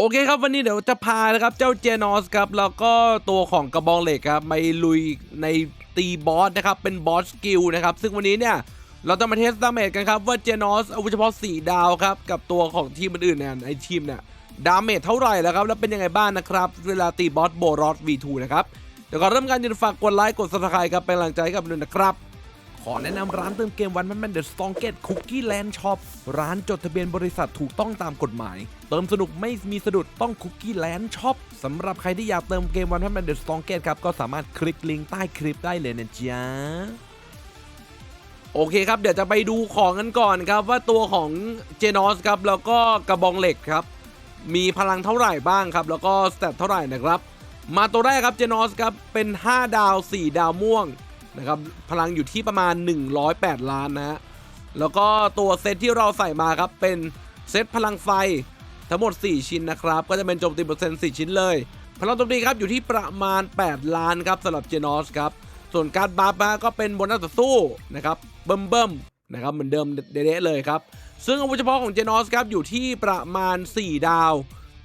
โอเคครับวันนี้เดี๋ยวจะพานะครับเจ้าเจนอสครับแล้วก็ตัวของกระบองเหล็กครับไปลุยในตีบอสนะครับเป็นบอสสกิลนะครับซึ่งวันนี้เนี่ยเราจะมาเทสดาเมจกันครับว่าเจนอสอาวุธเฉพาะ4ดาวครับกับตัวของทีมอื่นๆเนี่ยไอทีมเนี่ยดาเมจเท่าไหร่แล้วครับแล้วเป็นยังไงบ้างนะครับเวลาตีบอสโบรอส V2 นะครับเดี๋ยวก่อนเริ่มการยืนฝากกดไลค์กด subscribe ครับเป็นกำลังใจกับนุ่นนะครับ ขอแนะนำร้านเติมเกมวันแมนแมนเดอะสตองเกตคุกกี้แลนด์ช็อปร้านจดทะเบียนบริษัทถูกต้องตามกฎหมาย เติมสนุกไม่มีสะดุดต้องคุกกี้แลนด์ช็อปสำหรับใครที่อยากเติมเกมวันแมนแมนเดอะสตองเกตครับก็สามารถคลิกลิงก์ใต้คลิปได้เลยนะจ๊ะโอเคครับ เดี๋ยวจะไปดูของกันก่อนครับ ว่าตัวของเจนอสครับ แล้วก็กระบองเหล็กครับ มีพลังเท่าไหร่บ้างครับ แล้วก็สเตตเท่าไหร่นะครับ มาตัวแรกครับเจนอสครับ เป็น 5 ดาว 4 ดาวม่วง นะครับพลังอยู่ที่ประมาณ 108 ล้านนะฮะแล้วก็ตัวเซตที่เราใส่มาครับเป็นเซตพลังไฟทั้งหมด 4 ชิ้นนะครับ ก็จะเป็นโจมตีเปอร์เซ็นต์4ชิ้นเลยพลังโจมตีครับอยู่ที่ประมาณ 8 ล้านครับสำหรับเจนอสครับส่วนการบัฟนะก็เป็นบนัสต่อสู้นะครับเบิ่มเบิ่มนะครับเหมือนเดิมเด๊ะเลยครับซึ่งอาวุธเฉพาะของเจนอสครับอยู่ที่ประมาณ 4 ดาว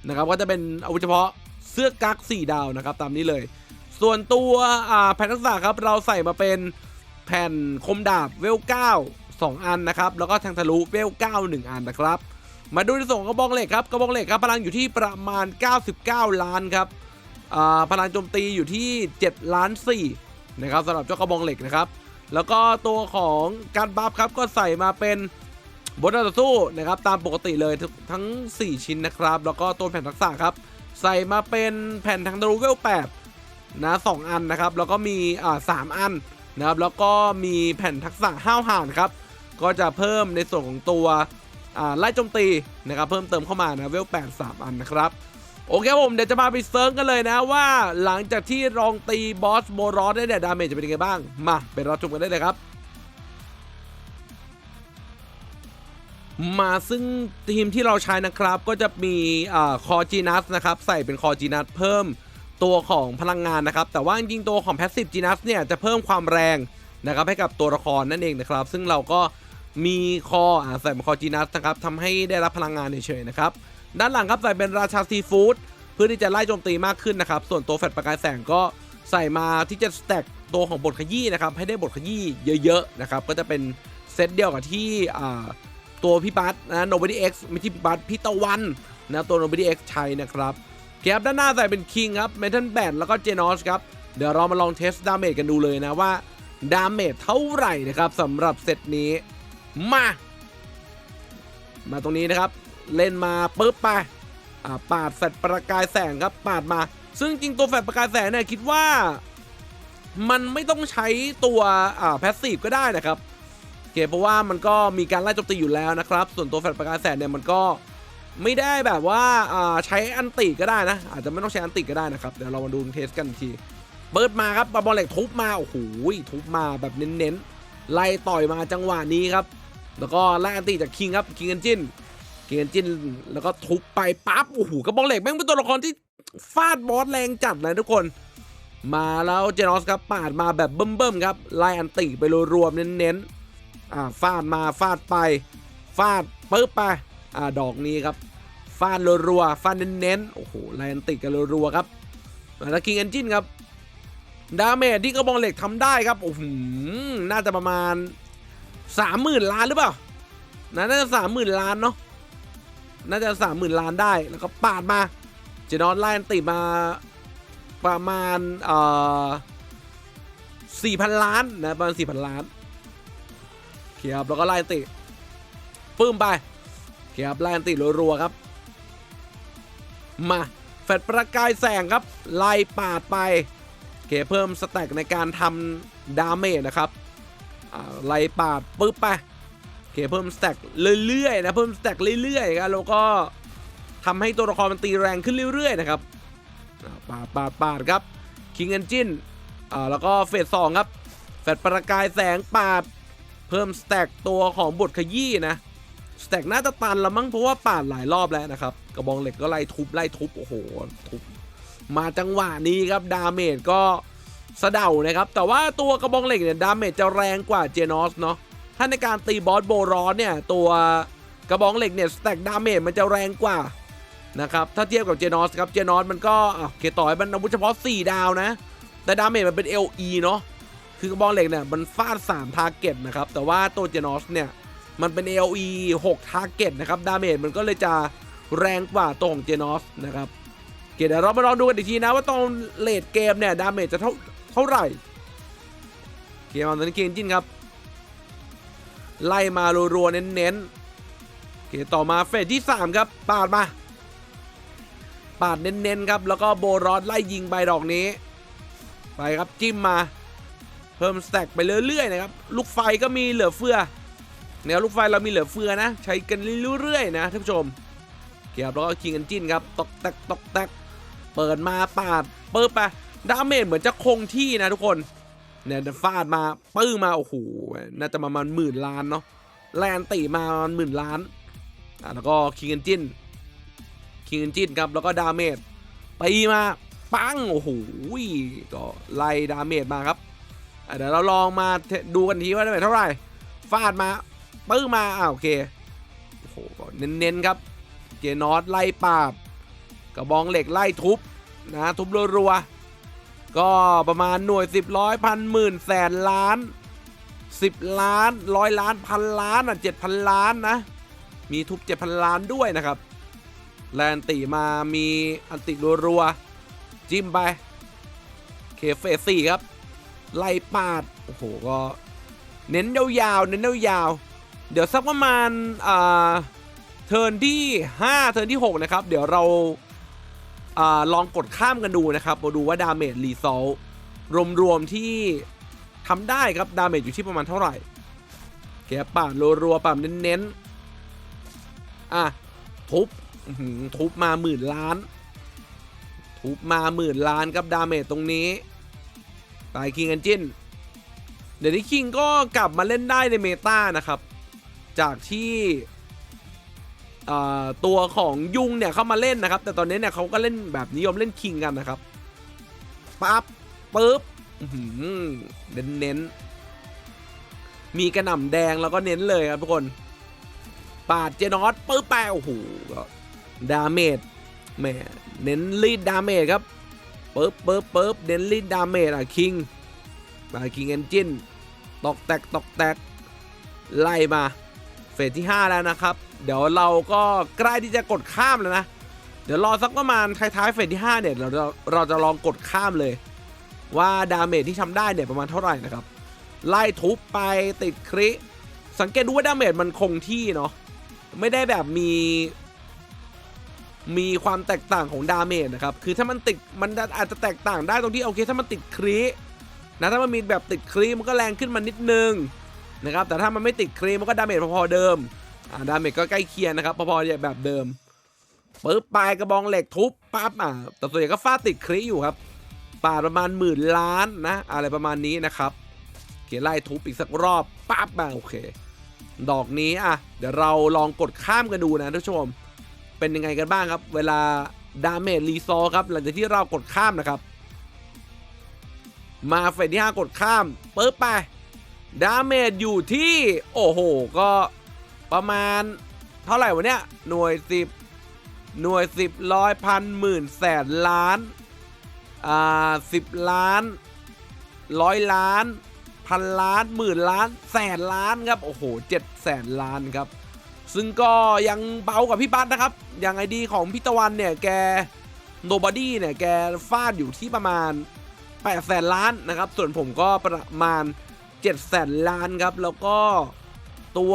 นะครับก็จะเป็นอาวุธเฉพาะเสื้อกั๊ก4 ดาวนะครับตามนี้เลย ส่วนตัวแผ่นทักษะครับเราใส่มาเป็นแผ่นคมดาบเวล 9 2 อันนะครับ แล้วก็แทงทะลุเวล 9 1 อันนะครับ มาดูในส่วนของกระบองเหล็กครับกระบองเหล็กครับพลังอยู่ที่ประมาณ 99 ล้านครับอ่าพลังโจมตีอยู่ที่ 7 ล้าน4นะครับสำหรับเจ้ากระบองเหล็กนะครับ แล้วก็ตัวของการบัฟครับก็ใส่มาเป็นบนต่อสู้นะครับตามปกติเลยทั้งทั้ง4ชิ้นนะครับ แล้วก็ตัวแผ่นทักษะครับ ใส่มาเป็นแผ่นทางทะลุเวล 8 นะสองอันนะครับ แล้วก็มีอ่าสามอันนะครับ แล้วก็มีแผ่นทักษะห้าวหานครับ ก็จะเพิ่มในส่วนของตัวอ่าไล่โจมตีนะครับ เพิ่มเติมเข้ามานะเวล8 3อันนะครับ โอเคผมเดี๋ยวจะมาไปเซิร์ชกันเลยนะว่าหลังจากที่ลองตีบอสโบรอสได้เนี่ยดาเมจจะเป็นยังไงบ้าง มาไปรับชมกันได้เลยครับมาซึ่งทีมที่เราใช้นะครับก็จะมีคอจีนัสนะครับ ใส่เป็นคอจีนัสเพิ่ม ตัวของพลังงานนะครับ แต่ว่าจริงตัวของแพสซีฟจีนัสเนี่ยจะเพิ่มความแรงนะครับให้กับตัวละครนั่นเองนะครับ ซึ่งเราก็มีคออ่าใส่คอจีนัสนะครับทำให้ได้รับพลังงานเฉยๆนะครับ ด้านหลังครับใส่เป็นราชาซีฟู้ดเพื่อที่จะไล่โจมตีมากขึ้นนะครับ ส่วนตัวแฟลชประกายแสงก็ใส่มาที่จะสแต็กตัวของบทขยี้นะครับ ให้ได้บทขยี้เยอะๆนะครับ ก็จะเป็นเซตเดียวกับที่ตัวพี่บัสนะ Nobody X ไม่ที่พี่บัสพี่ตะวันนะตัว Nobody X ใช้นะครับ เกียบด้านหน้าใส่เป็น King ครับ Metal Band แล้วก็ Genos ครับ เดี๋ยวเรามาลองเทสดาเมจกันดูเลยนะว่าดาเมจเท่าไหร่นะครับสำหรับเซตนี้ มา มาตรงนี้นะครับ เล่นมาปุ๊บไปอ่าปาดแฟลชประกายแสงครับปาดมา ซึ่งจริงตัวแฟลชประกายแสงเนี่ยคิดว่า มันไม่ต้องใช้ตัวอ่าแพสซีฟก็ได้นะครับโอเคเพราะว่ามันก็มีการไล่โจมตีอยู่แล้วนะครับ ส่วนตัวแฟลชประกายแสงเนี่ยมันก็ ไม่ได้แบบว่าใช้อันติก็ได้นะ อาจจะไม่ต้องใช้อันติก็ได้นะครับ เดี๋ยวเรามาดูเทสกันทีเปิร์ดมาครับบอลเหล็กทุบมา โอ้โหทุบมาแบบเน้นๆ ไล่ต่อยมาจังหวะนี้ครับ แล้วก็ไล่อันติจากคิงครับคิงเอนจินคิงเอนจินแล้วก็ทุบไปปั๊บโอ้โหกระบองเหล็กแม่งเป็นตัวละครที่ฟาดบอสแรงจัดเลยทุกคน มาแล้วเจนอสครับปาดมาแบบเบิ่มๆครับไล่อันติไปรวมๆเน้นๆอ่าฟาดมาฟาดไป ฟาดปึ๊บไป อ่าดอกนี้ครับฟาดรัวๆฟาดเน้นๆโอ้โหไลอันติกันรัวๆครับแล้วคิงเอนจินครับดาเมจที่กระบองเหล็กทำได้ครับโอ้โหน่าจะประมาณสามหมื่นล้านหรือเปล่าน่าจะสามหมื่นล้านเนาะน่าจะสามหมื่นล้านได้แล้วก็ปาดมาเจนอสไลอันติมาประมาณเอ่อสี่พันล้านนะประมาณสี่พันล้านเขียบแล้วก็ไล่อันติปื้มไป เขียบไล่อันติรัวๆครับ มาแฟดประกายแสงครับ ไล่ปาดไปเขียเพิ่มสแต็กในการทำดาเมจนะครับไล่ปาดปึ๊บไปเขียเพิ่มสแต็กเรื่อยๆนะเพิ่มสแต็กเรื่อยๆครับแล้วก็ทำให้ตัวละครมันตีแรงขึ้นเรื่อยๆนะครับปาดปาดปาดครับคิงเอนจินอ่าแล้วก็เฟสสองครับ แฟดประกายแสงปาด เพิ่มสแต็กตัวของบทขยี้นะ สแต็กน่าจะตันละมั้งเพราะว่าปาดหลายรอบแล้วนะครับ กระบองเหล็กก็ไล่ทุบไล่ทุบโอ้โหทุบมาจังหวะนี้ครับดาเมจก็สะเดานะครับ แต่ว่าตัวกระบองเหล็กเนี่ยดาเมจจะแรงกว่าเจนอสเนาะถ้าในการตีบอสโบรอนเนี่ยตัวกระบองเหล็กเนี่ยสแต็กดาเมจมันจะแรงกว่านะครับถ้าเทียบกับเจนอสครับเจนอสมันก็เคต่อให้มันอาวุธเฉพาะ 4 ดาวนะ แต่ดาเมจมันเป็น LE เนาะคือกระบองเหล็กเนี่ยมันฟาด3ทาร์เก็ตนะครับแต่ว่าตัวเจนอสเนี่ย มันเป็น LE 6ทาร์เก็ตนะครับ ดาเมจมันก็เลยจะแรงกว่าตัวของเจนอสนะครับเคเดี๋ยวเรามาลองดูกันอีกทีนะว่าตอนเลดเกมเนี่ย ดาเมจจะเท่าเท่าไหร่ เกมอาตอนนี้เกมจินครับ ไล่มารัวๆ เน้นๆโอเคต่อมาเฟสที่ 3 ครับ ปาดมา ปาดเน้นๆ ครับ แล้วก็โบรอดไล่ยิงใบดอกนี้ ไปครับจิ้มมา เพิ่มสแต็กไปเรื่อยๆ นะครับ ลูกไฟก็มีเหลือเฟือ แนวลูกไฟเรามีเหลือเฟือนะ ใช้กันเรื่อยๆนะท่านผู้ชมเกียวแล้วก็คิงกันจิ้นครับตอกแตกตอกแตกเปิดมาปาดเปิดไปดาเมจเหมือนจะคงที่นะทุกคนเนี่ยฟาดมาปื้งมาโอ้โหน่าจะประมาณหมื่นล้านเนาะแลนตีมาประมาณหมื่นล้านอะแล้วก็คิงเอนจินคิงเอนจินครับแล้วก็ดาเมจตีมาปังโอ้โหก็ไล่ดาเมจมาครับเดี๋ยวเราลองมาดูกันทีว่าไดาเมจเท่าไหร่ฟาดมา ปื้งมาอ่าวโอเคโอ้โหก็เน้นๆครับ เจนอสไล่ปาดกระบองเหล็กไล่ทุบนะทุบรัวๆก็ประมาณหน่วยสิบร้อยพันหมื่นแสนล้านสิบล้านร้อยล้านพันล้านอะเจ็ดพันล้านนะ มีทุบเจ็ดพันล้านด้วยนะครับ แลนติมามีอันติรัวๆจิ้มไปเคเฟสี่ครับ ไล่ปาด โอ้โห ก็ เน้นยาวๆเน้นยาวๆ เดี๋ยวสักประมาณอ่าเทิร์นที่ 5 เทิร์นที่ 6 นะครับ เดี๋ยวเราอ่าลองกดข้ามกันดูนะครับมาดูว่าดาเมจรีซอลรวมๆที่ทำได้ครับ ดาเมจอยู่ที่ประมาณเท่าไหร่แกป่ารัวๆป่าเน้นๆ อะ ทุบทุบมาหมื่นล้าน ทุบมาหมื่นล้านครับดาเมจตรงนี้ ตายคิงกันจินเดี๋ยวนี้คิงก็กลับมาเล่นได้ในเมตานะครับ จากที่ตัวของยุงเนี่ยเข้ามาเล่นนะครับ แต่ตอนนี้เนี่ยเขาก็เล่นแบบนิยมเล่นคิงกันนะครับปั๊บปึ๊บเน้นเน้นมีกระหน่ำแดงแล้วก็เน้นเลยครับทุกคน ปาดเจนอสปึ๊บไปโอ้โหก็ดาเมจแหมเน้นลีดดาเมจครับปึ๊บปึ๊บปึ๊บเน้นลีดดาเมจอะคิงมาคิงเอนจินตอกแตกตอกแตกไล่มา เฟสที่ 5 แล้วนะครับ เดี๋ยวเราก็ใกล้ที่จะกดข้ามแล้วนะ เดี๋ยวรอสักประมาณท้ายๆเฟสที่ 5 เนี่ยเราจะเราจะลองกดข้ามเลย ว่าดาเมจที่ทำได้เนี่ยประมาณเท่าไหร่นะครับ ไล่ทุบไปติดคริสังเกตดูว่าดาเมจมันคงที่เนาะไม่ได้แบบมี มีความแตกต่างของดาเมจนะครับ คือถ้ามันติดมันอาจจะแตกต่างได้ตรงที่โอเคถ้ามันติดครินะถ้ามันมีแบบติดคริมันก็แรงขึ้นมานิดนึง นะครับแต่ถ้ามันไม่ติดครีมมันก็ดาเมจพอๆเดิมอ่าดาเมจก็ใกล้เคียงนะครับพอๆแบบเดิมปึ๊บปลายกระบองเหล็กทุบปั๊บอ่าแต่ส่วนใหญ่ก็ฟาดติดครีอยู่ครับปาดประมาณหมื่นล้านนะอะไรประมาณนี้นะครับเขียนไล่ทุบอีกสักรอบปั๊บอะโอเค ดอกนี้อะเดี๋ยวเราลองกดข้ามกันดูนะท่านชม เป็นยังไงกันบ้างครับ เวลาดาเมจรีซอครับ หลังจากที่เรากดข้ามนะครับ มาเฟสที่ห้ากดข้ามปึ๊บไป ดาเมจอยู่ที่ โอ้โห ก็ประมาณเท่าไหร่วะเนี่ย หน่วยสิบหน่วยสิบร้อยพันหมื่นแสนล้าน อ่าสิบล้านร้อยล้าน พันล้านหมื่นล้านแสนล้านครับ โอ้โหเจ็ดแสนล้านครับ ซึ่งก็ยังเบากว่าพี่บัตนะครับ อย่างไอดีของพี่ตะวันเนี่ย แกโนบอดี้เนี่ย แกฟาดอยู่ที่ประมาณ8แสนล้านนะครับ ส่วนผมก็ประมาณ 7แสนล้านครับ แล้วก็ตัว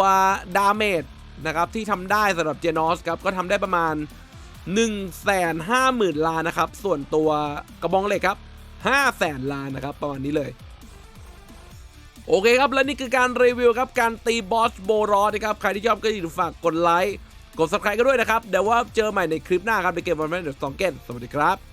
ดาเมจนะครับที่ทำได้สำหรับเจนอสครับ ก็ทำได้ประมาณ 1 5 0 0 0 0 ล้านนะครับ ส่วนตัวกระบองเหล็กครับ5แสนล้านนะครับ ประมาณนี้เลย โอเคครับ และนี่คือการรีวิวครับ การตีบอสโบรอสนะครับ ใครที่ชอบก็อย่าลืมฝากกดไลค์ กด subscribe กันด้วยนะครับ เดี๋ยวว่าเจอใหม่ในคลิปหน้าครับในเกมวันแมนเดอร์สองเกนสวัสดีครับ